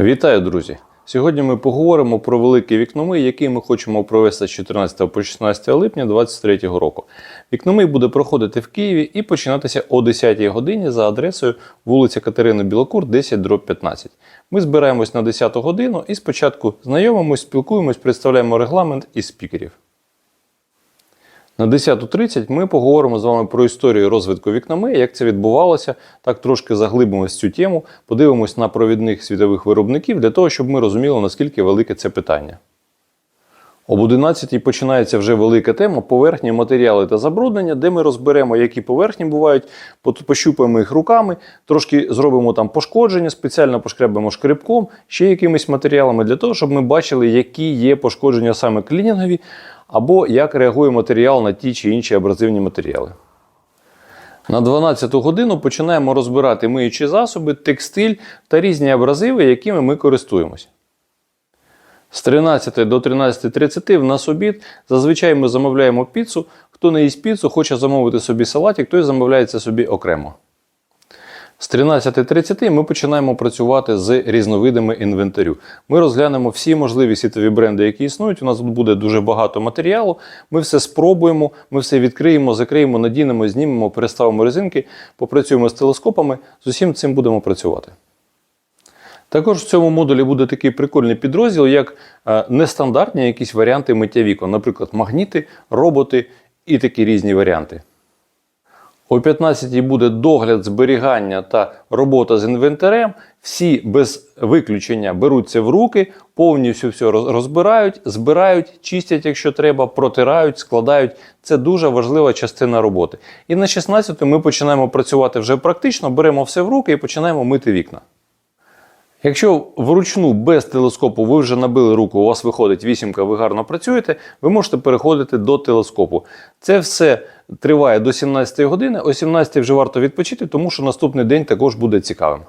Вітаю, друзі! Сьогодні ми поговоримо про великий вікномий, який ми хочемо провести з 14 по 16 липня 2023 року. Вікномий буде проходити в Києві і починатися о 10 годині за адресою вулиця Катерини Білокур, 10 дроб 15. Ми збираємось на 10 годину і спочатку знайомимось, спілкуємось, представляємо регламент і спікерів. На 10.30 ми поговоримо з вами про історію розвитку вікнами, як це відбувалося, так трошки заглибимось в цю тему, подивимось на провідних світових виробників для того, щоб ми розуміли, наскільки велике це питання. Об 11 починається вже велика тема поверхні, матеріали та забруднення, де ми розберемо, які поверхні бувають, пощупаємо їх руками, трошки зробимо там пошкодження, спеціально пошкребемо шкребком, ще якимись матеріалами, для того, щоб ми бачили, які є пошкодження саме клінінгові, або як реагує матеріал на ті чи інші абразивні матеріали. На 12-ту годину починаємо розбирати миючі засоби, текстиль та різні абразиви, якими ми користуємося. З 13 до 13.30 в нас обід. Зазвичай ми замовляємо піцу. Хто не їсть піцу, хоче замовити собі салатик, той замовляє це собі окремо. З 13.30 ми починаємо працювати з різновидами інвентарю. Ми розглянемо всі можливі світові бренди, які існують. У нас тут буде дуже багато матеріалу. Ми все спробуємо, ми все відкриємо, закриємо, надінемо, знімемо, переставимо резинки, попрацюємо з телескопами. З усім цим будемо працювати. Також в цьому модулі буде такий прикольний підрозділ, як е, нестандартні якісь варіанти миття вікон, наприклад, магніти, роботи і такі різні варіанти. О 15 буде догляд, зберігання та робота з інвентарем. Всі без виключення беруться в руки, повністю все розбирають, збирають, чистять, якщо треба, протирають, складають. Це дуже важлива частина роботи. І на 16 ми починаємо працювати вже практично, беремо все в руки і починаємо мити вікна. Якщо вручну без телескопу ви вже набили руку, у вас виходить вісімка, ви гарно працюєте, ви можете переходити до телескопу. Це все триває до 17 години. О 17 вже варто відпочити, тому що наступний день також буде цікавим.